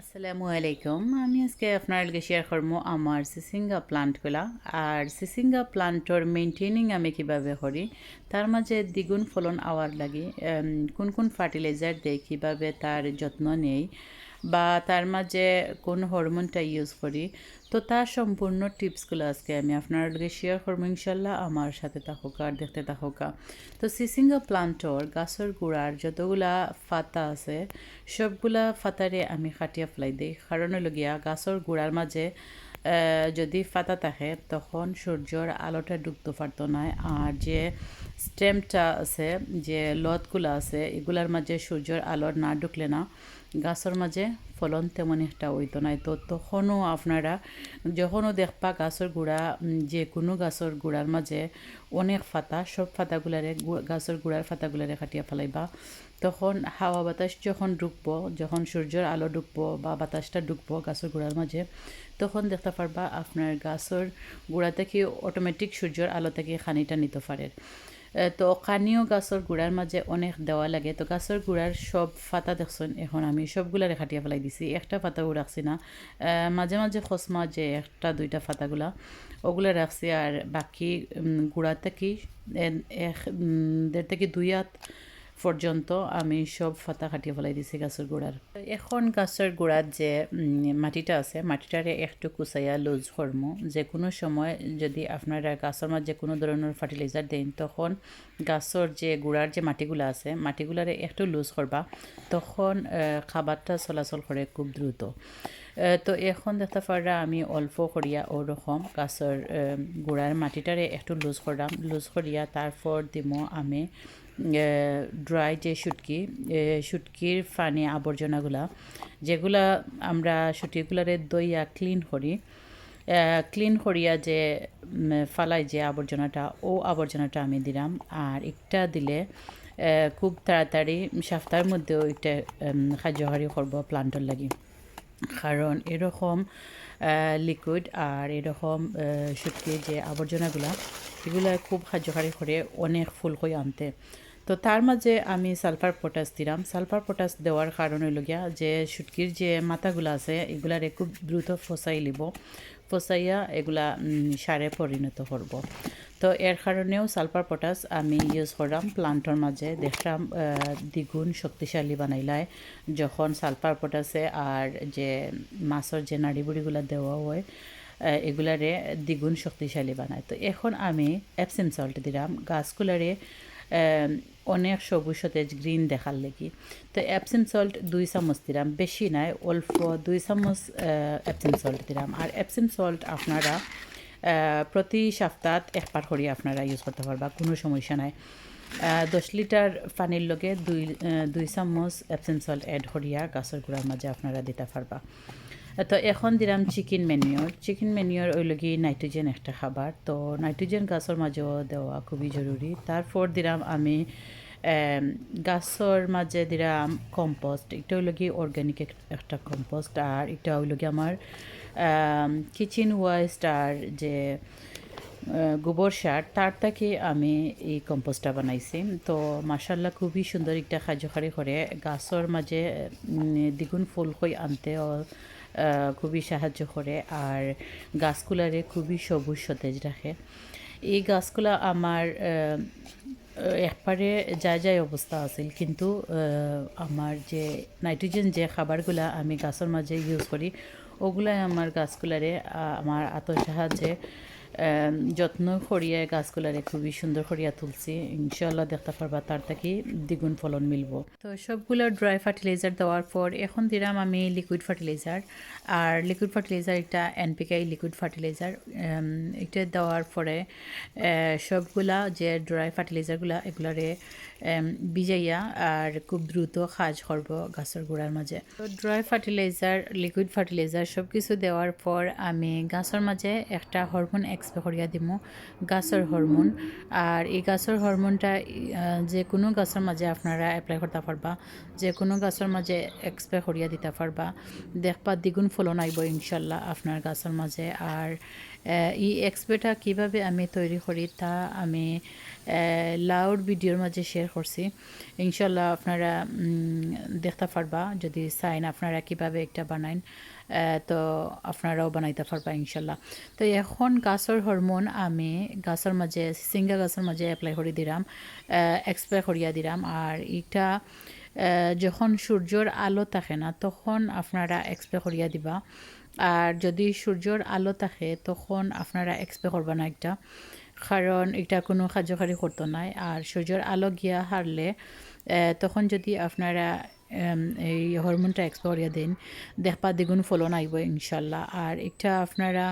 আসসালামু আলাইকুম। আমি আজকে আপনার লগে শেয়ার করব আমার সিসিঙ্গা প্লান্টগুলা আর সিসিঙ্গা প্লান্টর মেনটেনিং আমি কীভাবে করি? তার মাঝে দ্বিগুণ ফলন আওয়ার লাগে কোন কোন ফার্টিলাইজার দেয়, কীভাবে তার যত্ন নেই? বা তার মাঝে কোন হরমোনটা ইউজ করি, তো তার সম্পূর্ণ টিপসগুলো আজকে আমি আপনার লগে শেয়ার করব, ইনশাল্লাহ আমার সাথে থাকুক আর দেখতে থাকুক তো সিসিঙ্গা প্লান্টর, গাছের গুড়ার যতগুলা ফাতা আছে, সবগুলা ফাতারে আমি খাটিয়া ফেলাই দিই। কারণ হলো গিয়া গাছের গুড়ার মাঝে যদি ফাতা থাকে, তখন সূর্যর আলোটা ডুবতে পারতো না। আর যে স্টেমটা আছে, যে লতগুলো আছে, এগুলার মাঝে সূর্যের আলো না ঢুকলে না গাছের মাঝে ফলন তেমন একটা হইতো নাই। তো তখনও আপনারা যখনও দেখবা গাছের গুড়া যে কোনো গাছের গুড়ার মাঝে অনেক ফাতা সব ফাতাগুলারে গাছের গুড়ার ফাতাগুলারে কাটিয়া ফেলাইবা তখন হাওয়া বাতাস যখন ঢুকবো যখন সূর্যের আলো ঢুকবো বা বাতাসটা ঢুকবো গাছের গুড়ার মাঝে তখন দেখতে পারবা আপনার গাছের গুড়া থেকে অটোমেটিক সূর্যের আলো থেকে খানিটা নিতে পারে। তো কানিও গাছের গুড়ার মাঝে অনেক দেওয়া লাগে। তো গাছের গুড়ার সব ফাতা দেখছেন এখন আমি। সবগুলা রেখাটিয়া ফেলাই দিছি। একটা ফাতাও রাখছি না। মাঝে মাঝে খসমা যে একটা, দুইটা ফাতাগুলা ওগুলো রাখছি আর বাকি গুড়া থেকে এক দেড় থেকে দুই হাত পর্যন্ত আমি সব ফাতা কাটিয়ে ফেলাই দিছি গাছের গোড়ার এখন গাছের গোড়ার যে মাটিটা আছে মাটিটারে একটু কুচাইয়া লুজ করম যে কোনো সময় যদি আপনারা গাছের মাঝে যে কোনো ধরনের ফার্টিলাইজার দেন, তখন গাছের যে গুড়ার যে মাটিগুলো আছে মাটিগুলারে একটু লুজ করবা তখন খাবারটা চলাচল করে খুব দ্রুত তো এখন দেখতে পারা আমি অল্প করিয়া ওরকম গাছের গুড়ার মাটিটারে একটু লুজ করলাম লুজ করিয়া তারপর দিমো আমি ড্রাই যে শুটকি শুটকির ফানি আবর্জনাগুলা, যেগুলা আমরা শুটকিগুলারে দইয়া ক্লিন করি ক্লিন করিয়া যে ফালাই যে আবর্জনাটা, ও আবর্জনাটা আমি দিলাম। আর একটা দিলে খুব তাড়াতাড়ি সপ্তাহের মধ্যেও একটা কার্যকারী করব প্লান্টর লাগি। কারণ এরকম লিকুইড আর এরকম শুটকির যে আবর্জনাগুলা, এগুলো খুব কার্যকারী করে অনেক ফুল করে আনতে। তো তার মাঝে আমি সালফার পটাশ দিলাম। সালফার পটাশ দেওয়ার কারণ হইল যে শুটকির যে মাথাগুলো আছে, এগুলারে খুব দ্রুত ফসাই লিব। ফসাইয়া এগুলা সারে পরিণত করব। তো এর কারণেও সালফার পটাশ আমি ইউজ করলাম প্লান্টর মাঝে। দেখলাম দ্বিগুণ শক্তিশালী বানাইলায়। যখন সালফার পটাশে আর যে মাছের যে নাড়িবুড়িগুলো দেওয়া হয় এগুলারে দ্বিগুণ শক্তিশালী বানায়। তো এখন আমি অ্যাপসিম সল্ট দিলাম। গাছগুলারে অনেক সবুজ সতেজ গ্রিন দেখার লেগে। তো অ্যাপসিম সল্ট দুই চামচ দিলাম, বেশি নাই, অল্প দুই চামচ অ্যাপসিম সল্ট দিলাম। আর অ্যাপসিম সল্ট আপনারা প্রতি সপ্তাহ একবার করে আপনারা ইউজ করতে পারবা, কোনো সমস্যা নাই। দশ লিটার পানির লগে দুই দুই চামচ অ্যাপসিম সল্ট এড করিয়া গাছের গুঁড়ার মাঝে আপনারা দিতে পারবা। তো এখন দিলাম চিকেন মেনিওর চিকেন মেনিওর ওই লগি নাইট্রোজেন একটা খাবার। তো নাইট্রোজেন গাছের মাঝেও দেওয়া খুবই জরুরি তারপর দিলাম আমি গাছের মাঝে দিলাম কম্পোস্ট এটা হইল কি অর্গ্যানিক একটা কম্পোস্ট আর এটা হইল কি আমার কিচেন ওয়েস্ট আর যে গোবর সার তার থেকে আমি এই কম্পোস্টটা বানাইছি তো মাসাল্লাহ খুবই সুন্দর একটা কার্যকারী করে গাছের মাঝে দ্বিগুণ ফুল হয়ে আনতে খুবই সাহায্য করে আর গাছগুলারে খুবই সবুজ সতেজ রাখে। এই গাছগুলা আমার একবারে যায় যায় অবস্থা আছিল কিন্তু আমার যে নাইট্রোজেন যে খাবারগুলা আমি গাছের মাঝে ইউজ করি ওগুলাই আমার গাছগুলারে আমার আতর সাহায্যে আহ, যত্ন করিয়া গাছগুলারে খুবই সুন্দর করিয়া তুলছি। ইনশাল্লাহ দেখতে পারবা তার থেকে দ্বিগুণ ফলন মিলব। তো সবগুলো ড্রাই ফার্টিলাইজার দেওয়ার পর এখন দিলাম আমি লিকুইড ফার্টিলাইজার আর লিকুইড ফার্টিলাইজার এটা এনপিকাই লিকুইড ফার্টিলাইজার এটা দেওয়ার পরে সবগুলা যে ড্রাই ফার্টিলাইজারগুলা এগুলারে এম, ভিজাইয়া আর খুব দ্রুত কাজ করব গাছের গোড়ার মাঝে। তো ড্রাই ফার্টিলাইজার লিকুইড ফার্টিলাইজার সব কিছু দেওয়ার পর আমি গাছের মাঝে একটা হরমোন এক্সপে করিয়া দিব গাছের হরমোন আর এই গাছের হরমোনটা যে কোনো গাছের মাঝে আপনারা অ্যাপ্লাই করতে পারবা যে কোনো গাছের মাঝে এক্সপে করিয়া দিতে পারবা। দেখবা দ্বিগুণ ফলন আইব ইনশাল্লাহ আপনার গাছের মাঝে আর আহ, এই এক্সপেটা কীভাবে আমি তৈরি করি তা আমি লাউড ভিডিওর মাঝে শেয়ার করছি। ইনশাল্লাহ আপনারা দেখতে পারবা যদি চাইন আপনারা কীভাবে একটা বানাইন। তো আপনারাও বানাইতে পারবা, ইনশাল্লাহ। তো এখন গাছর হরমোন আমি গাছের মাঝে সিঙ্গা গাছের মাঝে এপ্লাই করে দিলাম এক্সপ্রে করিয়া দিলাম আর এটা যখন সূর্যর আলো থাকে না, তখন আপনারা এক্সপ্রে করিয়া দিবা। আর যদি সূর্যর আলো থাকে, তখন আপনারা এক্সপ্রে করবা না একটা কারণ এটা কোনো কার্যকারী করতো নাই। আর সূর্যের আলো গিয়া হারলে তখন যদি আপনারা এই হরমোনটা এক্সপোরিয়া দেন দেখবা দ্বিগুণ ফলন আইব ইনশাল্লাহ। আর এটা আপনারা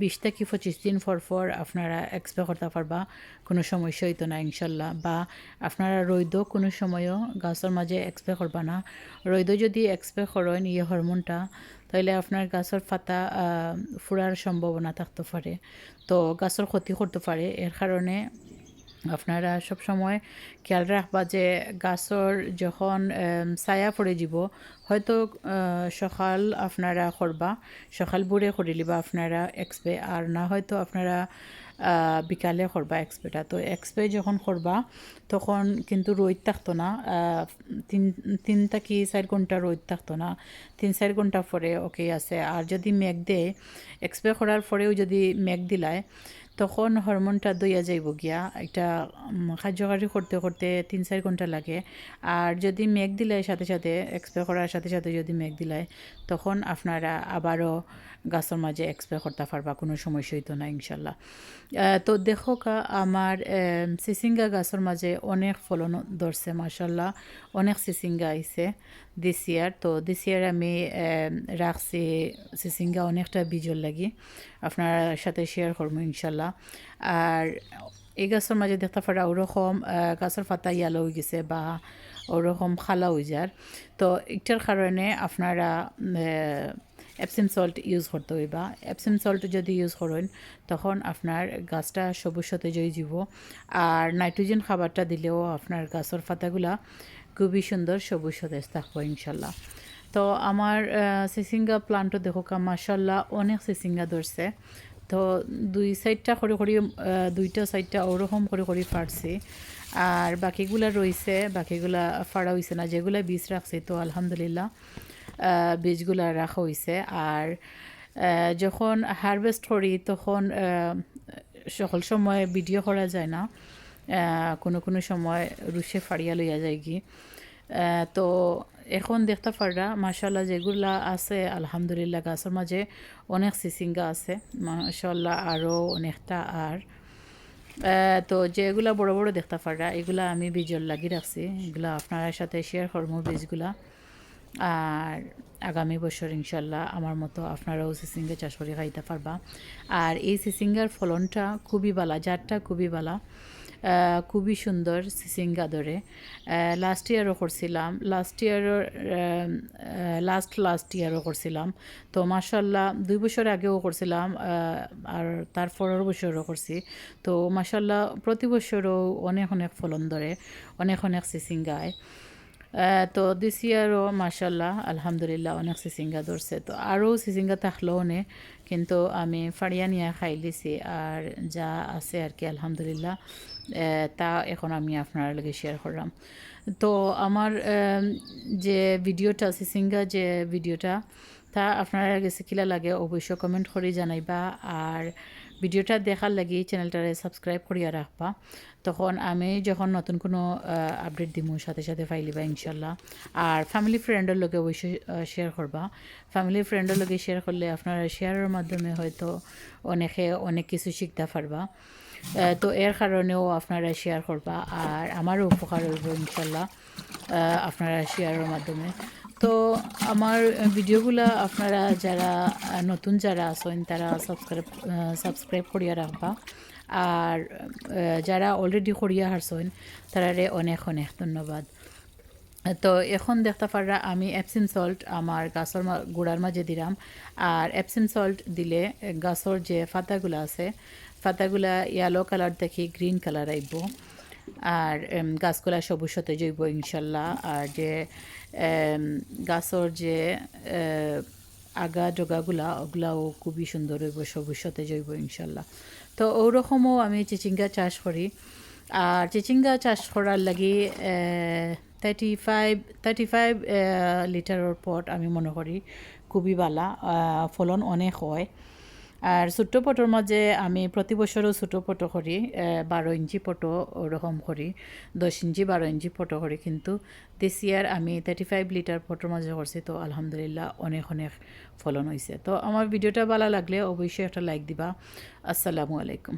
বিশ থেকে পঁচিশ দিন পর পর আপনারা এক্সপে করতে পারবা, কোনো সমস্যা হইতো না ইনশাল্লাহ। বা আপনারা রৈদ কোনো সময়ও গাছের মাঝে এক্সপে করবা না। রৈদ যদি এক্সপে করেন ইয়ে হরমোনটা তাহলে আপনার গাছের পাতা ফুরার সম্ভাবনা থাকতে পারে। তো গাছের ক্ষতি করতে পারে। এর কারণে আপনারা সব সময় খেয়াল রাখবা যে গাছর যখন ছায়া পড়ে যাব হয়তো সকাল আপনারা করবা সকাল বুড়ে করে লিবা আপনারা এক্সপে আর না হয়তো আপনারা বিকালে করবা এক্সপেটা তো এক্সপে যখন করবা তখন কিন্তু রোদ থাকতো না তিন, তিনটা কি চার ঘণ্টা রোদ থাকতো না, তিন চার ঘণ্টা পরে ওকে আছে। আর যদি মেঘ দেয় এক্সপে করার পরেও যদি মেঘ দিলায় তখন হরমোনটা দইয়া যাইব গিয়া এটা কার্যকারী করতে করতে তিন চার ঘণ্টা লাগে। আর যদি মেঘ দিলে সাথে সাথে এক্সপ্রে করার সাথে সাথে যদি মেঘ দিলায় তখন আপনারা আবারও গাছের মাঝে এক্সপ্রে করতে পারবা কোনো সমস্যা হইতো না, ইনশাল্লাহ। তো দেখো আমার সিসিঙ্গা গাছের মাঝে অনেক ফলন ধরছে মাসাল্লাহ অনেক সিসিঙ্গা আইছে। দিস ইয়ার তো দিস ইয়ার আমি রাখছি সিসিঙ্গা অনেকটা বীজর লাগি। আপনার সাথে শেয়ার করব ইনশাল্লাহ। আর এই গাছের মাঝে দেখতে পারা ওরকম গাছের পাতা ইয়ালো হয়ে গেছে বা ওরকম খালা হয়ে যার। তো এটার কারণে আপনারা এপসিম সল্ট ইউজ করতে হইবা। এপসিম সল্ট যদি ইউজ করেন, তখন আপনার গাছটা সবুজ সতেজ হয়ে যাব আর নাইট্রোজেন খাবারটা দিলেও আপনার গাছের পাতাগুলা খুবই সুন্দর সবুজ সতেজ থাকব ইনশাল্লাহ। তো আমার সিসিঙ্গা প্লান্টও দেখো মাসাল্লাহ অনেক সিসিঙ্গা ধরছে। তো দুই সাইডটা করে করে দুইটা সাইডটা ওরকম করে করে ফাটছি আর বাকিগুলা রইছে বাকিগুলা ফাড়া হইছে না, যেগুলা বীজ রাখছি তো আলহামদুলিল্লাহ বীজগুলা রাখা হইছে। আর যখন হারভেস্ট করি তখন সকল সময় ভিডিও করা যায় না। কোনো কোনো সময় রুশে ফাড়িয়া লইয়া যায় কি তো এখন দেখতে পাররা মাশাল্লাহ যেগুলা আছে, আলহামদুলিল্লাহ গাছের মাঝে অনেক সিসিঙ্গা আছে মাশাল্লাহ আরও অনেকটা আর। তো যেগুলা বড় বড় দেখতে পাররা, এগুলা আমি বীজর লাগিয়ে রাখছি, এগুলা আপনার সাথে শেয়ার করব বীজগুলা। আর আগামী বছর ইনশাল্লাহ আমার মতো আপনারাও সিসিঙ্গা চাষ করে খাইতে পারবা। আর এই সিসিঙ্গার ফলনটা খুবই বালা জাতটা খুবই বালা খুবই সুন্দর সিসিঙ্গা ধরে। লাস্ট ইয়ারও করছিলাম। লাস্ট ইয়ারও লাস্ট লাস্ট ইয়ারও করছিলাম। তো মাসাল্লাহ দুই বছর আগেও করছিলাম আর তার পরের বছরও করছি। তো মাসাল্লাহ প্রতি বছরও অনেক অনেক ফলন ধরে, অনেক অনেক সিসিঙ্গায়। তো দিস ইয়ারও মাসাল্লাহ আলহামদুলিল্লাহ অনেক সিসিঙ্গা ধরছে। তো আরও সিসিঙ্গা থাকলেও নে, কিন্তু আমি ফাড়িয়া নিয়ে খাই লিছি আর যা আছে আর কি, আলহামদুলিল্লাহ তা এখন আমি আপনার লগে শেয়ার করলাম। তো আমার যে ভিডিওটা, সিসিঙ্গা যে ভিডিওটা, তা আপনারা গেছে কিলা লাগে অবশ্যই কমেন্ট করে জানাইবা। আর ভিডিওটা দেখার লাগি চ্যানেলটারে সাবস্ক্রাইব করিয়া রাখবা। তখন আমি যখন নতুন কোনো আপডেট দিব সাথে সাথে ফাইলিবা ইনশাল্লাহ আর ফ্যামিলি ফ্রেন্ডের লগে অবশ্যই শেয়ার করবা। ফ্যামিলি ফ্রেন্ডের লগে শেয়ার করলে আপনারা শেয়ারের মাধ্যমে হয়তো অনেকে অনেক কিছু শিখতে পারবা। তো এর কারণেও আপনারা শেয়ার করবা। আর আমারও উপকার হইব ইনশাল্লাহ আপনারা শেয়ারের মাধ্যমে। তো আমার ভিডিওগুলা আপনারা যারা নতুন যারা আছেন, তারা সাবস্ক্রাইব সাবস্ক্রাইব করিয়া রাখবা। আর যারা অলরেডি করিয়া হারছেন তারারে অনেক অনেক ধন্যবাদ। তো এখন দেখতে পাররা, আমি এপসিম সল্ট আমার গাছর গুড়ার মাঝে দিলাম। আর এপসিম সল্ট দিলে গাছর যে পাতাগুলো আছে, পাতাগুলা ইয়েলো কালার দেখি গ্রিন কালার আইব। আর গাছগুলা সবুজ সতেজ হইব ইনশাল্লাহ। আর যে গাছর যে আগা জগাগুলা ওগুলাও খুবই সুন্দর হইব ভবিষ্যতে জৈব, ইনশাল্লাহ। তো ওরকমও আমি চিচিঙ্গা চাষ করি। আর চিচিঙ্গা চাষ করার লাগি থার্টি ফাইভ থার্টি ফাইভ লিটারের পট আমি মনে করি খুবই বালা ফলন অনেক হয়। আর ছোট্ট পটোর মাঝে আমি প্রতি বছরও ছোটো পটো করি বারো ইঞ্চি পটো ওরকম করি দশ ইঞ্চি বারো ইঞ্চি পটো করি কিন্তু দিস ইয়ার আমি থার্টি ফাইভ লিটার পটোর মাঝে করছি তো আলহামদুলিল্লাহ অনেক অনেক ফলন হয়েছে তো আমার ভিডিওটা ভালো লাগলে অবশ্যই একটা লাইক দিবা। আসসালামু আলাইকুম।